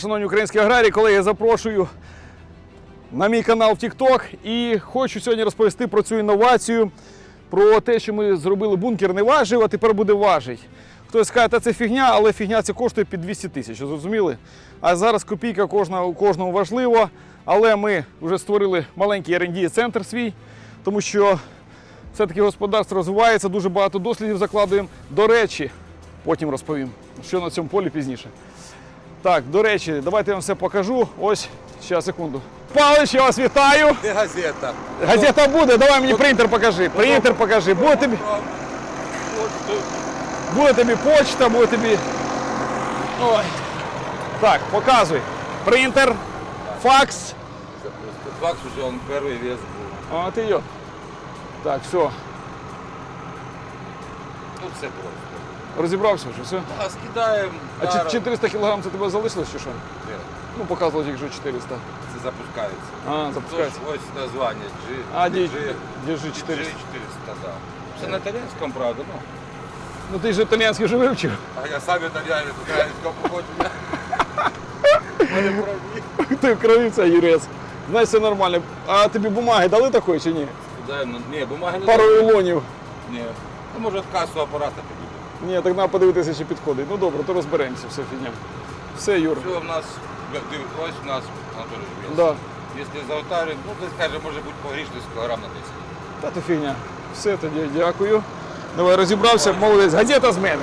Шановні українські аграрії, колеги, запрошую на мій канал в TikTok і хочу сьогодні розповісти про цю інновацію, про те, що ми зробили бункер не важив, а тепер буде важить. Хтось скаже, та це фігня, але фігня це коштує під 200 тисяч, зрозуміли? А зараз копійка кожна, у кожного важлива. Але ми вже створили маленький R&D центр свій, тому що все-таки господарство розвивається, дуже багато дослідів закладуємо. До речі, потім розповім, що на цьому полі пізніше. Так, до речі, давайте я вам все покажу. Ось, ще секунду. Палич, я вас вітаю. Де газета? Газета буде, давай мені принтер покажи. Принтер покажи. Буде тобі, буде тобі почта, буде тобі. Ой. Так, показуй. Принтер, факс. Факт, що він перший вес був. А ти йо. Так, все. Ну це просто. Розібрався вже, все. А скидаємо. А чи- 400 кг це тебе залишилось чи що? Ну, показував тільки що 400. Це запускається. А, запускається. Тож Ось названня G. А, G, держи G 400. 400, да. Це на італійському, правда, ну. Ну ти ж італійський вже вивчив. А я сам італіянець українського походження. Мене праві. Ти в крові це юрець. Знаєш, все нормально. А тобі бумаги дали такої чи ні? Скидаємо. Ні, бумаги не Пару дали. ілонів. Ні. Ну, може, в касу апарата підійде. Ні, так треба подивитися, чи підходить. Ну добре, то розберемося, все фігня. Все, Юр. Все в нас, ось в нас, Анатолій. Да. Якщо заутарить, ну, десь каже, може бути погрішність кілограм на 10. Та то фігня. Все тоді, дякую. Давай розібрався, молодець. Газета з мене.